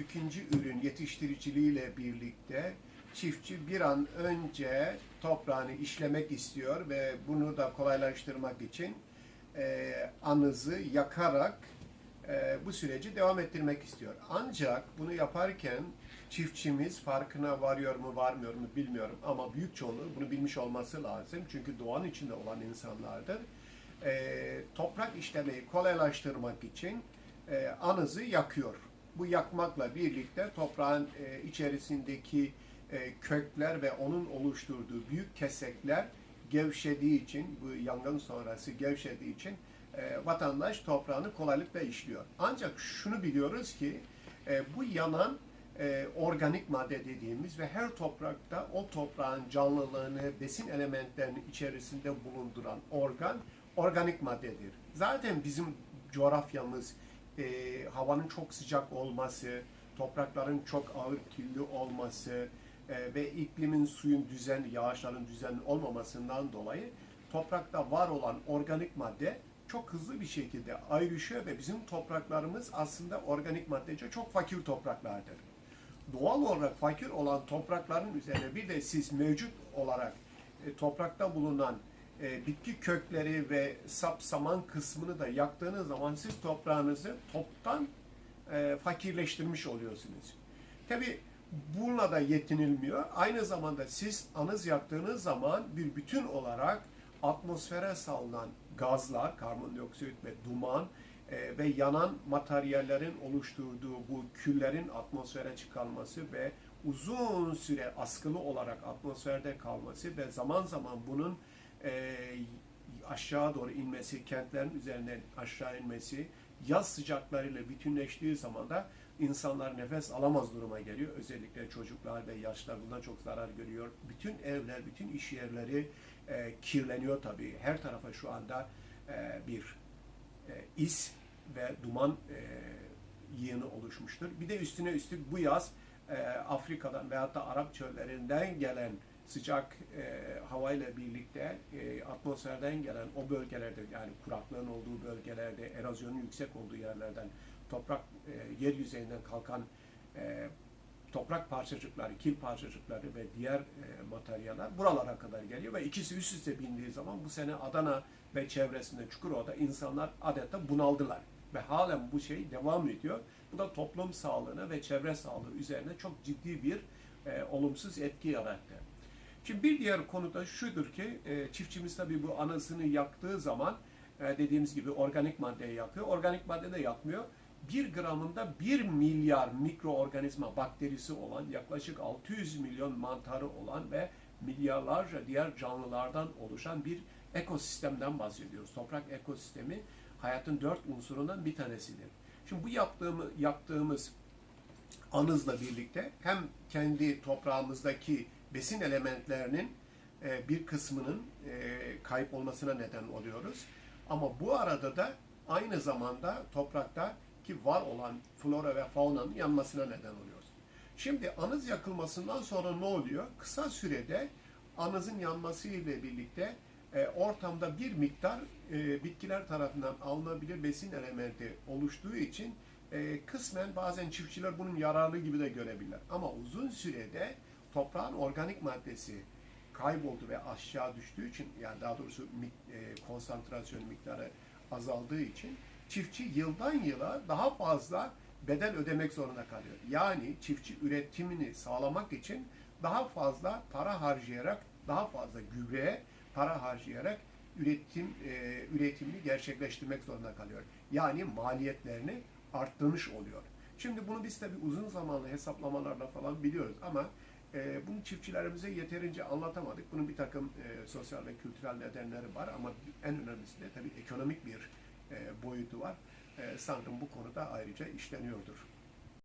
ikinci ürün yetiştiriciliğiyle birlikte çiftçi bir an önce toprağını işlemek istiyor ve bunu da kolaylaştırmak için e, anızı yakarak e, bu süreci devam ettirmek istiyor. Ancak bunu yaparken çiftçimiz farkına varıyor mu varmıyor mu bilmiyorum ama büyük çoğunluğu bunu bilmiş olması lazım. Çünkü doğanın içinde olan insanlardır. E, toprak işlemeyi kolaylaştırmak için e, anızı yakıyor. Bu yakmakla birlikte toprağın e, içerisindeki e, kökler ve onun oluşturduğu büyük kesekler gevşediği için, bu yangın sonrası gevşediği için e, vatandaş toprağını kolaylıkla işliyor. Ancak şunu biliyoruz ki e, bu yanan e, organik madde dediğimiz ve her toprakta o toprağın canlılığını, besin elementlerini içerisinde bulunduran organ organik maddedir. Zaten bizim coğrafyamız e, havanın çok sıcak olması, toprakların çok ağır kirli olması e, ve iklimin suyun düzen, yağışların düzenli olmamasından dolayı toprakta var olan organik madde çok hızlı bir şekilde ayrışıyor ve bizim topraklarımız aslında organik maddece çok fakir topraklardır. Doğal olarak fakir olan toprakların üzerine bir de siz mevcut olarak e, toprakta bulunan e, bitki kökleri ve sap saman kısmını da yaktığınız zaman siz toprağınızı toptan e, fakirleştirmiş oluyorsunuz. Tabi bununla da yetinilmiyor. Aynı zamanda siz anız yaktığınız zaman bir bütün olarak atmosfere salınan gazlar, karbondioksit ve duman e, ve yanan materyallerin oluşturduğu bu küllerin atmosfere çıkarması ve uzun süre askılı olarak atmosferde kalması ve zaman zaman bunun e, aşağı doğru inmesi, kentlerin üzerinden aşağı inmesi, yaz sıcaklarıyla bütünleştiği zaman da insanlar nefes alamaz duruma geliyor. Özellikle çocuklar ve yaşlar bundan çok zarar görüyor. Bütün evler, bütün iş yerleri e, kirleniyor tabii. Her tarafa şu anda e, bir e, is ve duman e, yığını oluşmuştur. Bir de üstüne üstlük bu yaz e, Afrika'dan veyahut da Arap çöllerinden gelen sıcak e, havayla birlikte e, atmosferden gelen o bölgelerde yani kuraklığın olduğu bölgelerde, erozyonun yüksek olduğu yerlerden toprak e, yer yüzeyinden kalkan e, toprak parçacıkları, kil parçacıkları ve diğer e, materyaller buralara kadar geliyor ve ikisi üst üste bindiği zaman bu sene Adana ve çevresinde Çukurova'da insanlar adeta bunaldılar ve halen bu şey devam ediyor. Bu da toplum sağlığına ve çevre sağlığı üzerine çok ciddi bir e, olumsuz etki yarattı. Şimdi bir diğer konu da şudur ki e, çiftçimiz tabii bu anasını yaktığı zaman e, dediğimiz gibi organik maddeyi yakıyor. Organik madde de yakmıyor. Bir gramında 1 milyar mikroorganizma bakterisi olan yaklaşık 600 milyon mantarı olan ve milyarlarca diğer canlılardan oluşan bir ekosistemden bahsediyoruz. Toprak ekosistemi hayatın dört unsurundan bir tanesidir. Şimdi bu yaptığımız, yaptığımız anızla birlikte hem kendi toprağımızdaki besin elementlerinin e, bir kısmının e, kayıp olmasına neden oluyoruz. Ama bu arada da aynı zamanda toprakta ki var olan flora ve faunanın yanmasına neden oluyoruz. Şimdi anız yakılmasından sonra ne oluyor? Kısa sürede anızın yanması ile birlikte e, ortamda bir miktar bitkiler tarafından alınabilir besin elementi oluştuğu için kısmen bazen çiftçiler bunun yararlı gibi de görebilirler. Ama uzun sürede toprağın organik maddesi kayboldu ve aşağı düştüğü için yani daha doğrusu e, konsantrasyon miktarı azaldığı için çiftçi yıldan yıla daha fazla bedel ödemek zorunda kalıyor. Yani çiftçi üretimini sağlamak için daha fazla para harcayarak, daha fazla gübreye para harcayarak üretim e, üretimini gerçekleştirmek zorunda kalıyor. Yani maliyetlerini arttırmış oluyor. Şimdi bunu biz tabi uzun zamanlı hesaplamalarla falan biliyoruz ama e, bunu çiftçilerimize yeterince anlatamadık. Bunun bir takım e, sosyal ve kültürel nedenleri var ama en önemlisi de tabii ekonomik bir e, boyutu var. E, sanırım bu konuda ayrıca işleniyordur.